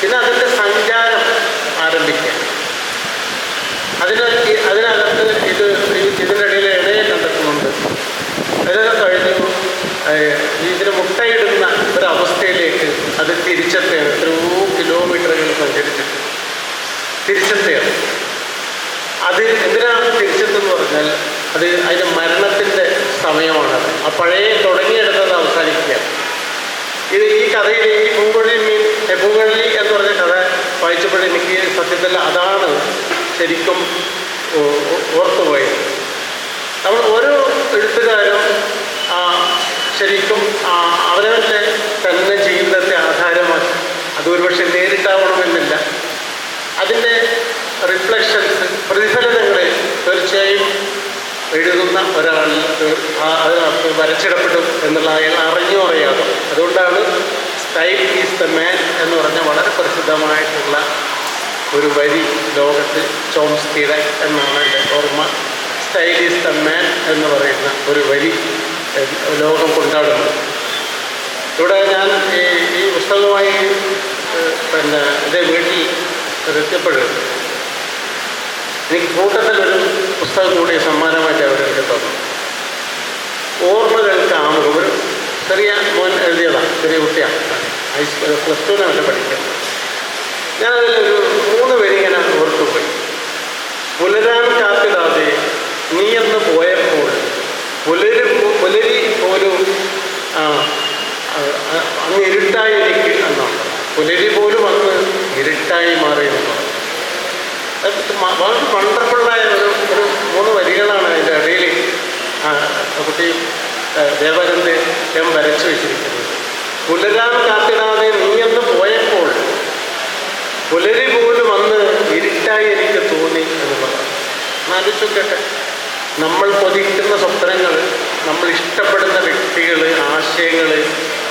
പിന്നെ അതിന്റെ സഞ്ചാരം ആരംഭിക്കുക. അതിന് അതിനകത്ത് ഇത് ഇതിനിടയിൽ ഇടയെ കണ്ടെത്തുന്നുണ്ട്. അതിനെ കഴിഞ്ഞു ഇതിന് മുട്ടയിടുന്ന ഒരവസ്ഥയിലേക്ക് അത് തിരിച്ചെത്തുകയാണ് എത്രയോ കിലോമീറ്ററുകൾ സഞ്ചരിച്ചിട്ട്. തിരിച്ചെത്തുകയാണ് അത് എന്തിനാണ് തിരിച്ചെത്തെന്ന് പറഞ്ഞാൽ അത് അതിന്റെ മരണത്തിന്റെ സമയമാണ്. ആ പഴയ തുടങ്ങിയെടുത്തത് അവസാനിക്കുക. ഇത് ഈ കഥയിൽ ഈ പൂങ്കൊഴി പൂങ്കൊഴി എന്ന് പറഞ്ഞ കഥ വായിച്ചപ്പോൾ എനിക്ക് സത്യത്തിൽ അതാണ് ശരിക്കും ഓർത്തുപോയത്. നമ്മൾ ഓരോ എഴുത്തുകാരും ശരിക്കും അവരവരുടെ തന്നെ ജീവിതത്തെ ആധാരമാക്കി. അത് ഒരുപക്ഷെ നേരിട്ടാവണമെന്നില്ല. അതിന്റെ റിഫ്ലക്ഷൻസ് പ്രതിഫലനങ്ങളെ തീർച്ചയായും എഴുതുന്ന ഒരാൾ ആ- അതിനകത്ത് വരച്ചിടപ്പെടും എന്നുള്ള അയാൾ അറിഞ്ഞോ അറിയാതെ. അതുകൊണ്ടാണ് സ്റ്റൈൽ ഈസ് ദ മാൻ എന്ന് പറഞ്ഞ വളരെ പ്രസിദ്ധമായിട്ടുള്ള ഒരു വരി ലോകത്ത് ചോംസ്കിയുടെ എന്നാണ് എന്റെ ഓർമ്മ. സ്റ്റൈൽ ഈസ് ദ മാൻ എന്ന് പറയുന്ന ഒരു വരി ലോകം കൊണ്ടാടുന്നത്. ഇവിടെ ഞാൻ ഈ ഈ പുസ്തകമായി പിന്നെ എന്റെ വീട്ടിൽ എത്തിയപ്പോൾ എനിക്ക് കൂട്ടത്തിലൊരു പുസ്തകം കൂടി സമ്മാനമായിട്ട് അവർ എനിക്ക് തന്നു. ഓർമ്മകൾക്ക് ആമുഖം ഒരു ചെറിയ മോൻ എഴുതിയതാണ് ചെറിയ കുട്ടിയാണ്. പ്ലസ് ടുവിനാണ് പഠിക്കുന്നത്. ഒരു മൂന്ന് പേര് ഇങ്ങനെ ഓർത്തുപോയി പുലരാൻ കാത്തിടാതെ നീ എന്ന് പോയപ്പോൾ പുലരി പുലരി പോലും അങ്ങ് ഇരുട്ടായി എനിക്ക് എന്നാണ്. പുലരി പോലും അങ്ങ് ഇരുട്ടായി മാറി വളരെ വണ്ടർഫുള്ളായ ഒരു ഒരു മൂന്ന് വരികളാണ് അതിന്റെ ഇടയിൽ കുട്ടി ആ, ദേവരന്ത് വരച്ചു വെച്ചിരിക്കുന്നത്. പുലരാൻ കാത്തിടാതെ നീ എന്ന് പോയപ്പോൾ പുലരി പോലും അന്ന് ഇരുട്ടായി എനിക്ക് തോന്നി എന്ന് പറഞ്ഞു. കേട്ടെ നമ്മൾ കൊതിക്കുന്ന സ്വപ്നങ്ങൾ നമ്മൾ ഇഷ്ടപ്പെടുന്ന വ്യക്തികൾ ആശയങ്ങൾ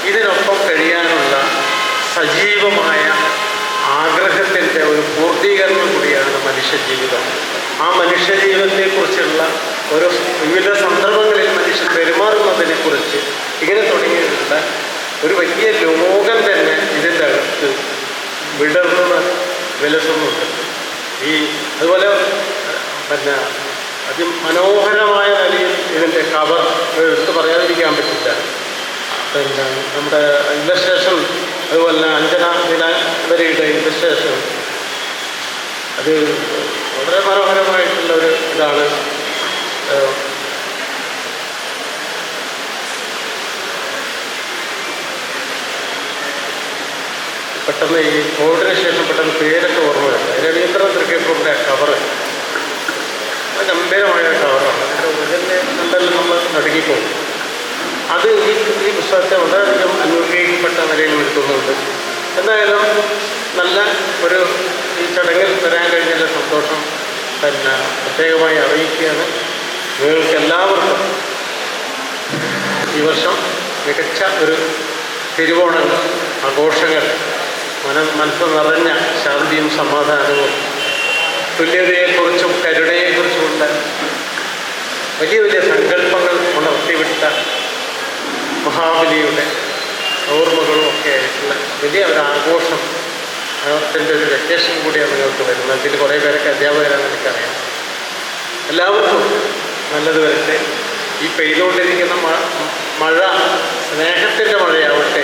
ഇതിനൊപ്പം കഴിയാനുള്ള സജീവമായ ആഗ്രഹത്തിന്റെ ഒരു പൂർത്തീകരണം കൂടിയാണ് മനുഷ്യജീവിതം. ആ മനുഷ്യജീവിതത്തെക്കുറിച്ചുള്ള ഒരു വിവിധ സന്ദർഭങ്ങളിൽ മനുഷ്യൻ പെരുമാറുന്നതിനെക്കുറിച്ച് ഇങ്ങനെ തുടങ്ങിയിട്ടുള്ള ഒരു വലിയ ലോകം തന്നെ ഇതിന്റെ അടുത്ത് വിടർന്ന് വിലസുന്നുണ്ട്. ഈ അതുപോലെ പിന്നെ അതിമനോഹരമായ നിലയിൽ ഇതിന്റെ കവർ എടുത്ത് പറയാതിരിക്കാൻ പറ്റില്ല. പിന്നെ നമ്മുടെ ഇൻവെസ്റ്റേഷൻ അതുപോലെ തന്നെ അഞ്ജന ദിനവരയുടെ ഇൻവെസ്റ്റേഷൻ അത് വളരെ മനോഹരമായിട്ടുള്ള ഒരു ഇതാണ് പെട്ടെന്ന് ഈ കോവിഡിന് ശേഷം പെട്ടെന്ന് പേരൊക്കെ ഓർമ്മ വരുന്നത്. രവീന്ദ്ര തൃക്കേപ്പൂരിന്റെ അത് ഗംഭീരമായ കവറാണ് അതിന്റെ ഒറിജിനെ നമ്മൾ നടുങ്ങിപ്പോകും. അത് ഈ ഈ പുസ്തകത്തെ വളരെയധികം അനുഗ്രഹിക്കപ്പെട്ട നിലയിൽ നിൽക്കുന്നുണ്ട് എന്തായാലും നല്ല ഒരു ഈ ചടങ്ങിൽ വരാൻ കഴിഞ്ഞതിന്റെ സന്തോഷം പിന്നെ പ്രത്യേകമായി അറിയിക്കുകയാണ്. നിങ്ങൾക്ക് എല്ലാവർക്കും ഈ വർഷം മികച്ച ഒരു തിരുവോണങ്ങൾ ആഘോഷങ്ങൾ മന മനസ്സ് നിറഞ്ഞ ശാന്തിയും സമാധാനവും തുല്യതയെക്കുറിച്ചും കരുണയെക്കുറിച്ചുമുള്ള വലിയ വലിയ സങ്കല്പങ്ങൾ ഉണർത്തിവിട്ട മഹാബലിയുടെ ഓർമ്മകളും ഒക്കെ ആയിട്ടുള്ള വലിയ ഒരു ആഘോഷം അതിന്റെ ഒരു വെക്കേഷൻ കൂടിയാണ് നിങ്ങൾക്ക് വരുന്നത്. അതിൽ കുറേ പേരൊക്കെ അധ്യാപകരാണ് എനിക്കറിയാം. എല്ലാവർക്കും നല്ലത് വരട്ടെ. ഈ പെയ്തുകൊണ്ടിരിക്കുന്ന മഴ സ്നേഹത്തിന്റെ മഴയാവട്ടെ.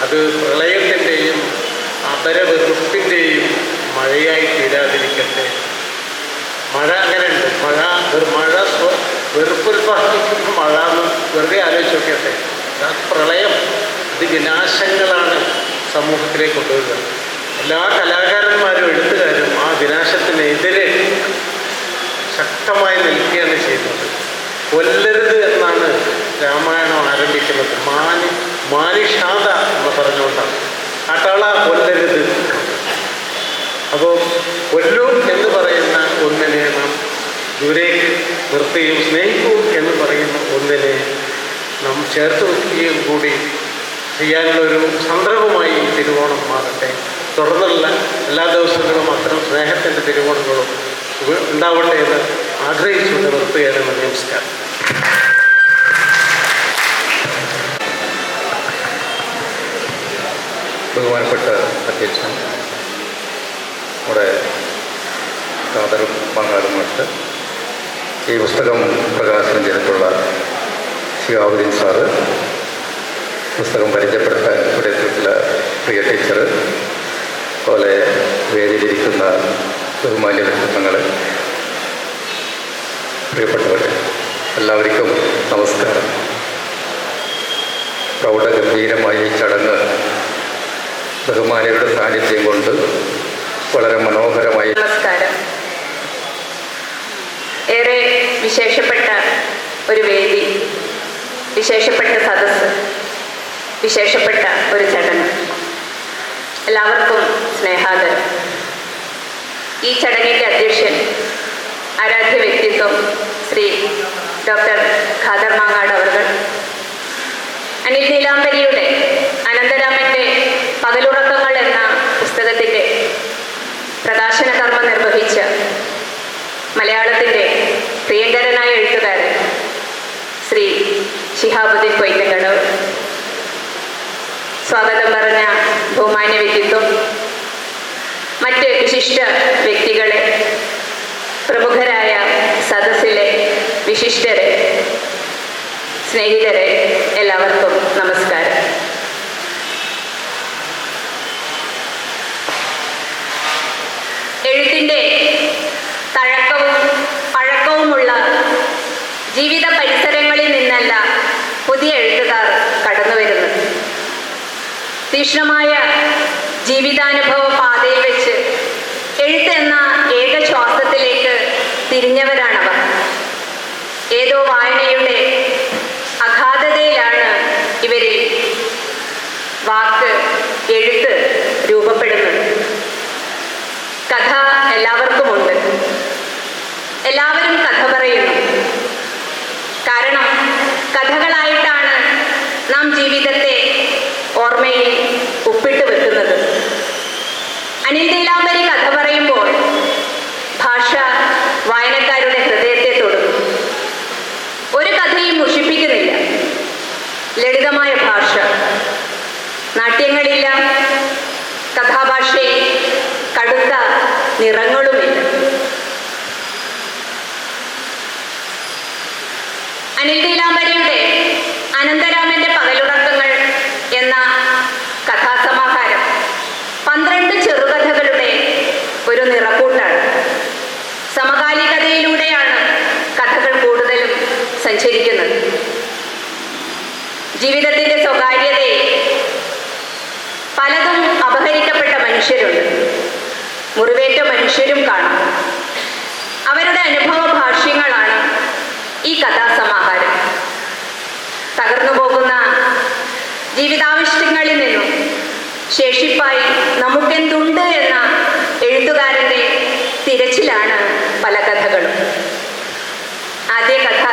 അത് പ്രളയത്തിന്റെയും അപരവെറുപ്പിന്റെയും മഴയായി തീരാതിരിക്കട്ടെ. മഴ അങ്ങനെയുണ്ട്. മഴ മഴ വെറുപ്പുൽപ്പാദിക്കുന്ന മഴ എന്ന് വെറുതെ ആലോചിച്ച് നോക്കട്ടെ പ്രളയം. അത് വിനാശങ്ങളാണ് സമൂഹത്തിലേക്ക് കൊണ്ടുവരുന്നത്. എല്ലാ കലാകാരന്മാരും എഴുത്തുകാരും ആ വിനാശത്തിനെതിരെ ശക്തമായി നിൽക്കുകയാണ് ചെയ്യുന്നത്. കൊല്ലരുത് എന്നാണ് രാമായണം ആരംഭിക്കുന്നത്. മാനി മാനിഷാദ എന്ന് പറഞ്ഞുകൊണ്ടാണ്. കാട്ടാള കൊല്ലരുത്. അപ്പോൾ കൊല്ലും എന്ന് പറയുന്ന ഒന്നിനെ നാം ദൂരേക്ക് നിർത്തുകയും സ്നേഹിക്കൂ എന്ന് പറയുന്ന ഒന്നിനെ നാം ചേർത്ത് വയ്ക്കുകയും കൂടി ചെയ്യാനുള്ള ഒരു സന്ദർഭമായി തിരുവോണം മാറട്ടെ. തുടർന്നുള്ള എല്ലാ ദിവസങ്ങളും അത്തരം സ്നേഹത്തിന്റെ തിരുവോണങ്ങളും ഉണ്ടാവട്ടെ എന്ന് ആഗ്രഹിച്ചുകൊണ്ട് നിർത്തുകയാണ് നമസ്കാരം. ബഹുമാനപ്പെട്ട അധ്യക്ഷൻ നമ്മുടെ കാതൽ പങ്കാളുമായിട്ട് ഈ പുസ്തകം പ്രകാശനം ചെയ്തിട്ടുള്ള ശിഹാബുദ്ദീൻ സാറ് പുസ്തകം പരിചയപ്പെടുത്താൻ ഇവിടെ എത്തിയിട്ടുള്ള പ്രിയ ടീച്ചർ അതുപോലെ വേദിയിലിരിക്കുന്ന ബഹുമാന്യ വ്യക്തിത്വങ്ങൾ പ്രിയപ്പെട്ടവരെ എല്ലാവർക്കും നമസ്കാരം. പ്രൗഢഗംഭീരമായ ഈ ചടങ്ങ് ബഹുമാനിയുടെ സാന്നിധ്യം കൊണ്ട് വളരെ മനോഹരമായി നമസ്കാരം. ഏറെ വിശേഷപ്പെട്ട ഒരു വേദി വിശേഷപ്പെട്ട സദസ്സ് വിശേഷപ്പെട്ട ഒരു ചടങ്ങ്. എല്ലാവർക്കും സ്നേഹാദരം. ഈ ചടങ്ങിന്റെ അധ്യക്ഷൻ ആരാധ്യ വ്യക്തിത്വം ശ്രീ ഡോക്ടർ ഖാദർ മാങ്ങാട് അവർ അനിൽ നീലാംബരിയുടെ അനന്തരാമന്റെ പകലുറക്കങ്ങൾ എന്ന പുസ്തകത്തിന്റെ പ്രകാശന കർമ്മം നിർവഹിച്ച മലയാളത്തിന്റെ പ്രിയങ്കരനായ എഴുത്തുകാരൻ ശ്രീ ശിഹാബുദ്ദീൻ പൊയ്ക്കങ്കടവ് സ്വാഗതം പറഞ്ഞ ബഹുമാന്യ വ്യക്തിത്വം. മറ്റ് വിശിഷ്ട വ്യക്തികളെ പ്രമുഖരായ സദസ്സിലെ വിശിഷ്ടരെ സ്നേഹിതരെ എല്ലാവർക്കും നമസ്കാരം എഴുത്തിന്റെ തഴക്കവും പഴക്കവുമുള്ള ജീവിത പരിസരങ്ങളിൽ നിന്നല്ല പുതിയ എഴുത്തുകാർ കടന്നു വരുന്നത് തീക്ഷ്ണമായ ജീവിതാനുഭവ പാതയിൽ വെച്ച് എഴുത്ത് എന്ന ഏക ശ്വാസത്തിലേക്ക് തിരിഞ്ഞവരാണവർ. ഏതോ വായനയുടെ അഗാധതയിലാണ് ഇവരിൽ വാക്ക് എഴുത്ത് രൂപപ്പെടുന്നത്. കഥ എല്ലാവർക്കുമുണ്ട്. എല്ലാവരും കഥ പറയുന്നു കാരണം കഥകളായിട്ടാണ് നാം ജീവിതത്തെ ഓർമ്മയിൽ ഉപ്പിട്ട് വെക്കുന്നത് അനിൽ നീലാംബരി കഥ പറയുമ്പോൾ ഭാഷ വായനക്കാരുടെ ഹൃദയത്തെ തൊടുന്നു ഒരു കഥയും മുഷിപ്പിക്കുന്നില്ല ലളിതമായ ഭാഷ നാട്യങ്ങളില്ല കഥാഭാഷയിൽ കടുത്ത നിറങ്ങളുമില്ല. അനിൽ അനന്തരാമന്റെ പകലുറക്കങ്ങൾ എന്ന കഥാസമാഹാരം പന്ത്രണ്ട് ചെറുകഥകളുടെ ഒരു നിറക്കൂട്ടാണ്. സമകാലികതയിലൂടെയാണ് കഥകൾ കൂടുതലും സഞ്ചരിക്കുന്നത്. ജീവിതത്തിന്റെ മനുഷ്യരുണ്ട്. മുറിവേറ്റ മനുഷ്യരും കാണാം. അവരുടെ അനുഭവ ഭാഷ്യങ്ങളാണ് ഈ കഥാസമാഹാരം. തകർന്നു പോകുന്ന ജീവിതാവിഷ്ടങ്ങളിൽ നിന്നും ശേഷിപ്പായി നമുക്കെന്തുണ്ട് എന്ന എഴുത്തുകാരന്റെ തിരച്ചിലാണ് പല കഥകളും. ആദ്യ കഥ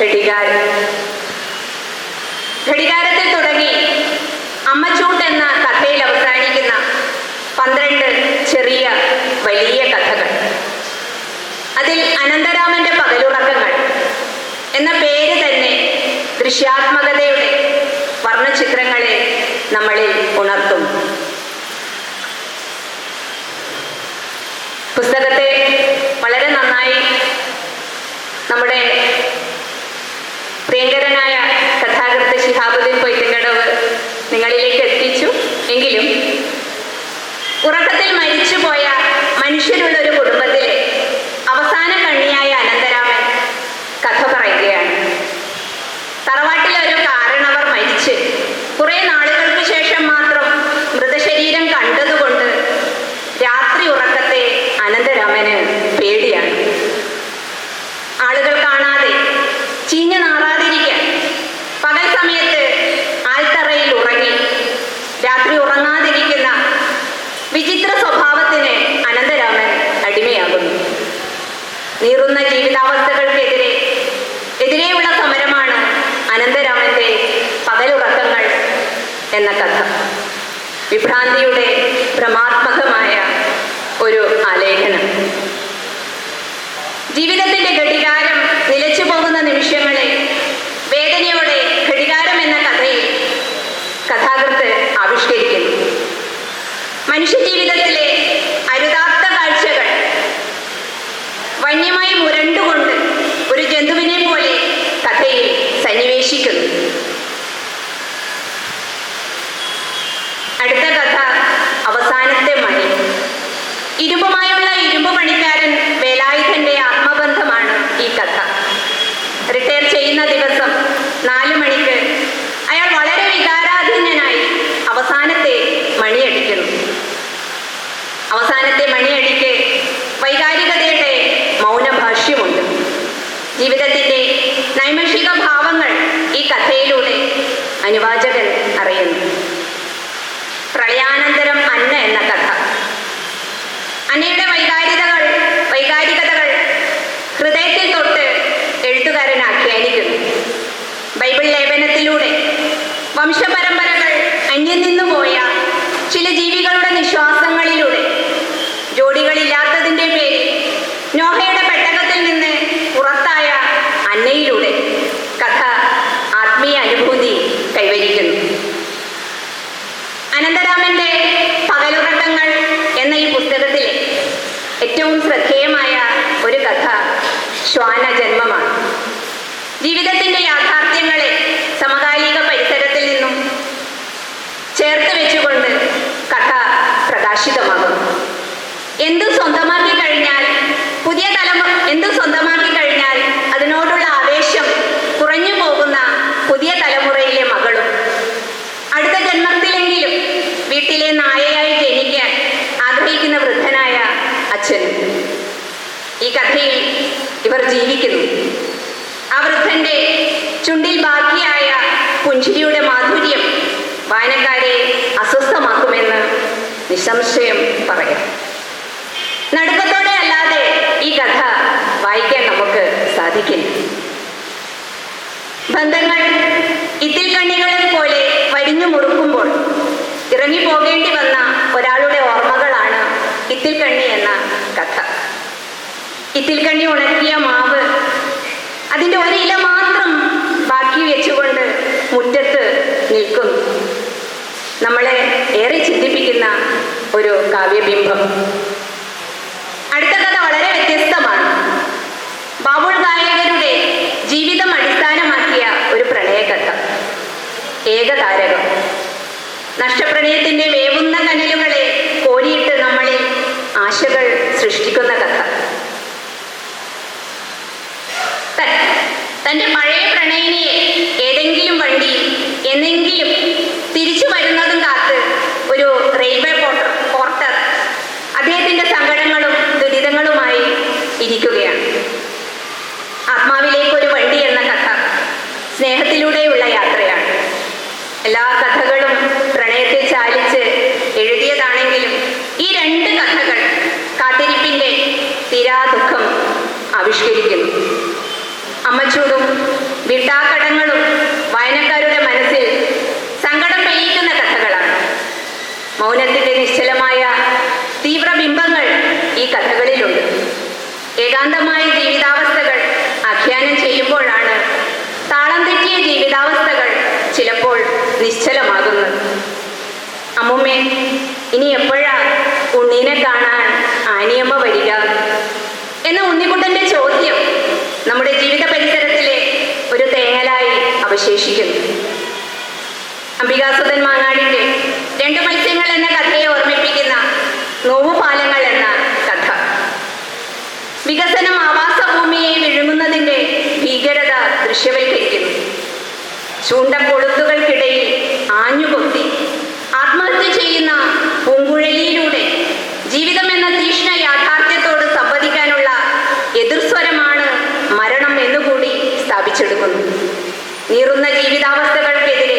ഘടികാരം. ഘടികാരത്തിൽ തുടങ്ങി അമ്മച്ചൂട്ട് എന്ന കഥയിൽ അവസാനിക്കുന്ന പന്ത്രണ്ട് ചെറിയ വലിയ കഥകൾ. അതിൽ അനന്തരാമന്റെ പകലുറക്കങ്ങൾ എന്ന പേര് തന്നെ ദൃശ്യാത്മകതയുടെ വർണചിത്രങ്ങളെ നമ്മളിൽ ഉണർത്തും. പുസ്തകത്തെ വളരെ നന്നായി നമ്മുടെ പ്രിയങ്കരനായ കഥാകൃത്ത് ശിഹാബുദ്ദീൻ പൊയ്ത്തിങ്കടവ് നിങ്ങളിലേക്ക് എത്തിച്ചു. എങ്കിലും ഉറക്കത്തിൽ മരിച്ചുപോയ മനുഷ്യരുള്ള ഒരു കുടുംബത്തിലെ അവസാന കണ്ണിയായ അനന്തരാമൻ വിഭ്രാന്തിയുടെ ഭ്രമാത്മകമായ ഒരു ആലേഖനം ജീവിതത്തിന്റെ ഘടികാരം നിലച്ചു പോകുന്ന നിമിഷങ്ങളെ വേദനയോടെ ഘടികാരം എന്ന കഥയിൽ കഥാകൃത്ത് ആവിഷ്കരിക്കുന്നു മനുഷ്യജീവിതത്തിലെ അരുതാത്ത കാഴ്ചകൾ വന്യമായി മുരണ്ടുകൊണ്ട് ഒരു ജന്തുവിനെ പോലെ കഥയിൽ സന്നിവേശിക്കുന്നു അവസാനത്തെ മണി ഇരുമ്പുമായുള്ള ഇരുമ്പ് പണിക്കാരൻ വേലായുധന്റെ ആത്മബന്ധമാണ് ഈ കഥ റിട്ടയർ ചെയ്യുന്ന ദിവസം നാലു മണിക്ക് അയാൾ വളരെ വികാരാധീനനായി അവസാനത്തെ മണിയടിക്കുന്നു അവസാനത്തെ മണിയടിക്ക് വൈകാരികതയുടെ മൗനഭാഷ്യമുണ്ട്. ജീവിതത്തിന്റെ നൈമഷിക ഭാവങ്ങൾ ഈ കഥയിലൂടെ അനുവാചകൻ അറിയുന്നു. പ്രളയാനന്തരം അന്ന എന്ന കഥ. അന്നയുടെ വൈകാരികതകൾ വൈകാരികതകൾ ഹൃദയത്തിൽ തൊട്ട് എഴുത്തുകാരൻ ആഖ്യാനിക്കുന്നു. ബൈബിൾ ലേപനത്തിലൂടെ വംശപരമ്പരകൾ അന്യം നിന്നുപോയ ചില ജീവികളുടെ നിശ്വാസങ്ങളിലൂടെ ജീവിക്കുന്നു. ആ വൃദ്ധന്റെ ചുണ്ടിൽ ബാക്കിയായ പുഞ്ചിരിയുടെ മാധുര്യം വായനക്കാരെ അസ്വസ്ഥമാക്കുമെന്ന് നിസംശയം പറയാം. നടുക്കത്തോടെ അല്ലാതെ ഈ കഥ വായിക്കാൻ നമുക്ക് സാധിക്കില്ല. ബന്ധങ്ങൾ ഇത്തിൽ കണ്ണികളെ പോലെ വരിഞ്ഞു മുറുക്കുമ്പോൾ ഇറങ്ങിപ്പോകേണ്ടി വന്ന ഒരാളുടെ ഓർമ്മകളാണ് ഇത്തിൽ കണ്ണി എന്ന കഥ ഇത്തിൽ കണ്ണി ഉണക്കിയ മാവ്. അതിന്റെ ഒരില മാത്രം ബാക്കി വെച്ചുകൊണ്ട് മുറ്റത്ത് നിൽക്കും. നമ്മളെ ഏറെ ചിന്തിപ്പിക്കുന്ന ഒരു കാവ്യബിംബം. അടുത്ത കഥ വളരെ വ്യത്യസ്തമാണ്. ബാബുൾ ഗായകരുടെ ജീവിതം അടിസ്ഥാനമാക്കിയ ഒരു പ്രണയകഥ. ഏകതാരകം. നഷ്ടപ്രണയത്തിന്റെ വേവുന്ന കനലുകളെ കോരിയിട്ട് നമ്മളിൽ ആശകൾ സൃഷ്ടിക്കുന്ന കഥ. തന്റെ പഴയ പ്രണയിനിയെ ഏതെങ്കിലും വണ്ടി എന്നെങ്കിലും തിരിച്ചു മൗനത്തിന്റെ നിശ്ചലമായ തീവ്രബിംബങ്ങൾ ഈ കഥകളിലുണ്ട്. ഏകാന്തമായ ജീവിതാവസ്ഥകൾ ആഖ്യാനം ചെയ്യുമ്പോഴാണ് താളം തെറ്റിയ ജീവിതാവസ്ഥകൾ ചിലപ്പോൾ നിശ്ചലമാകുന്നത്. അമ്മുമ്മേ ഇനി എപ്പോഴാ ഉണ്ണീനെ കാണാൻ ആനിയമ്മ വരിക? എന്ന ഉണ്ണിക്കുട്ടന്റെ ചോദ്യം നമ്മുടെ ജീവിത പരിസരത്തിലെ ഒരു തേങ്ങലായി അവശേഷിക്കുന്നു. അംബികാസുധൻ മാങ്ങാടിന്റെ രണ്ട് മത്സ്യങ്ങൾ എന്ന കഥയെ ഓർമ്മിപ്പിക്കുന്ന നോവുപാലങ്ങൾ എന്ന കഥ. വികസനം ആവാസ ഭൂമിയെ വിഴുങ്ങുന്നതിന്റെ ഭീകരത ദൃശ്യവൽക്കരിക്കുന്നു. ചൂണ്ടക്കൊളുത്തുകൾക്കിടയിൽ ആഞ്ഞുകൊത്തി ആത്മഹത്യ ചെയ്യുന്ന പൂങ്കുഴലിയിലൂടെ ജീവിതം എന്ന തീഷ്ണ യാഥാർത്ഥ്യത്തോട് സംവദിക്കാനുള്ള എതിർസ്വരമാണ് മരണം എന്നുകൂടി സ്ഥാപിച്ചെടുക്കുന്നു. നീറുന്ന ജീവിതാവസ്ഥകൾക്കെതിരെ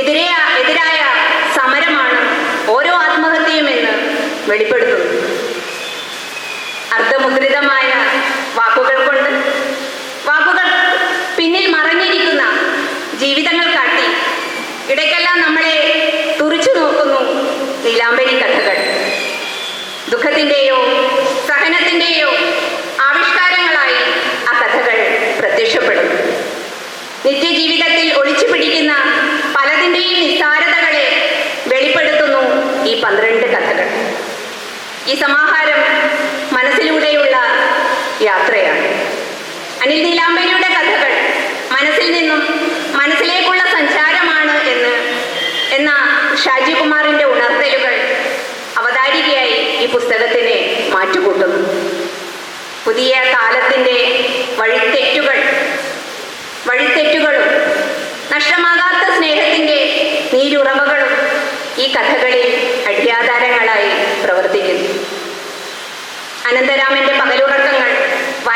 എതിരെ എതിരായ സമരമാണ് ഓരോ ആത്മഹത്യയുമെന്ന് വെളിപ്പെടുത്തുന്നു അർദ്ധമുദ്രിതമായ വാക്കുകൾ കൊണ്ട് വാക്കുകൾ പിന്നിൽ മറഞ്ഞിരിക്കുന്ന ജീവിതങ്ങൾ കാട്ടി. ഇടയ്ക്കെല്ലാം നമ്മളെ തുറിച്ചു നോക്കുന്നു നീലാംബരി കഥകൾ. ദുഃഖത്തിന്റെയോ സഹനത്തിന്റെയോ ആവിഷ്കാരങ്ങളായി ആ കഥകൾ പ്രത്യക്ഷപ്പെടുന്നു. നിത്യജീവിതത്തിൽ ഒളിച്ചു പിടിക്കുന്ന പലതിന്റെയും നിസ്സാരതകളെ വെളിപ്പെടുത്തുന്നു ഈ പന്ത്രണ്ട് കഥകൾ. ഈ സമാഹാരം മനസ്സിലൂടെയുള്ള യാത്രയാണ്. അനിൽ നീലാംബരിയുടെ കഥകൾ മനസ്സിൽ നിന്നും മനസ്സിലേക്കുള്ള സഞ്ചാരമാണ് എന്ന് എന്ന ഷാജി കുമാറിന്റെ ഉണർത്തലുകൾ പുസ്തകത്തിനെ മാറ്റുകൂട്ടുന്നു. പുതിയ കാലത്തിന്റെ വഴിത്തെറ്റുകൾ വഴിത്തെറ്റുകളും നഷ്ടമാകാത്ത സ്നേഹത്തിന്റെ നീരുറവകളും ഈ കഥകളിൽ അടിയാധാരങ്ങളായി പ്രവർത്തിക്കുന്നു. അനന്തരാമന്റെ പകലുറക്കങ്ങൾ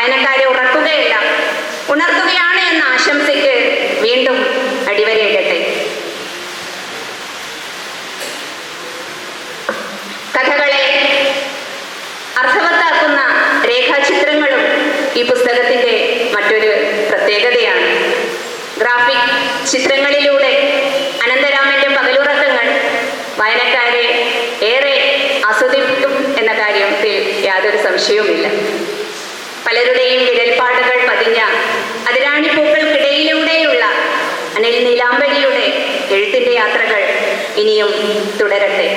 വായനക്കാരെ ഉറക്കുകയല്ല. ഉണർത്തുകയാണ് എന്ന ആശംസയ്ക്ക് വീണ്ടും അടിവരയിടട്ടെ കഥകളെ അർത്ഥവത്താക്കുന്ന രേഖാചിത്രങ്ങളും ഈ പുസ്തകത്തിന്റെ മറ്റൊരു പ്രത്യേകതയാണ്. ഗ്രാഫിക് ചിത്രങ്ങളിലൂടെ അനന്തരാമന്റെ പകലുറക്കങ്ങൾ വായനക്കാരെ ഏറെ ആസ്വദിക്കും എന്ന കാര്യത്തിൽ യാതൊരു സംശയവുമില്ല. പലരുടെയും വിരൽപ്പാടുകൾ പതിഞ്ഞ അതിരാണിപ്പൂക്കൾക്കിടയിലൂടെയുള്ള അനിൽ നീലാംബരിയുടെ എഴുത്തിന്റെ യാത്രകൾ ഇനിയും തുടരട്ടെ.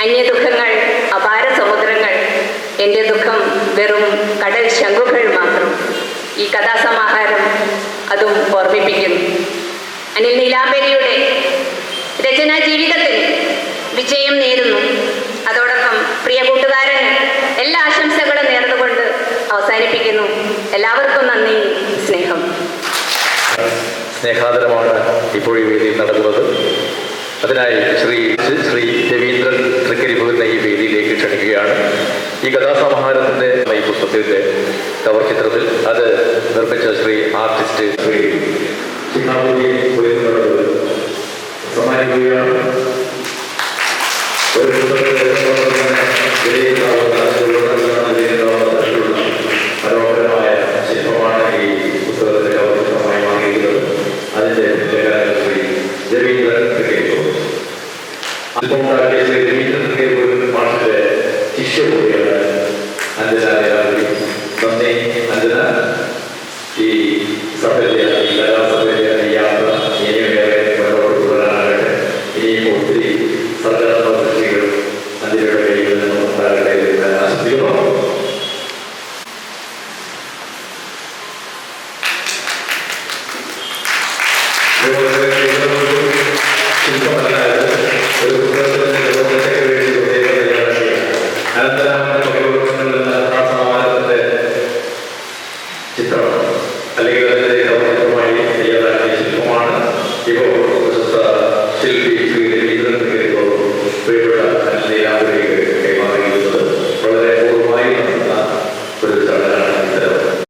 അന്യദുഃഖങ്ങൾ അപാര സമുദ്രങ്ങൾ എന്റെ ദുഃഖം വെറും കടൽ ശംഖുകൾ മാത്രം. ഈ കഥാസമാഹാരം അതും ഓർമ്മിപ്പിക്കുന്നു. അനിൽ നീലാംബരിയുടെ രചനാ ജീവിതത്തിൽ വിജയം നേരുന്നു. അതോടൊപ്പം പ്രിയ അവസാനിപ്പിക്കുന്നു എല്ലാവർക്കും നന്ദി സ്നേഹം. സ്നേഹാദരമാണ് ഇപ്പോൾ ഈ വേദിയിൽ നടക്കുന്നത്. അതിനായി ശ്രീ ശ്രീ രവീന്ദ്രൻ തൃക്കരിപ്പുവിനെ ഈ വേദിയിലേക്ക് ക്ഷണിക്കുകയാണ്. ഈ കഥാസമാഹാരത്തിന്റെ ഈ പുസ്തകത്തിന്റെ കവർ ചിത്രത്തിൽ അത് നിർമ്മിച്ച ശ്രീ ആർട്ടിസ്റ്റ് ശ്രീ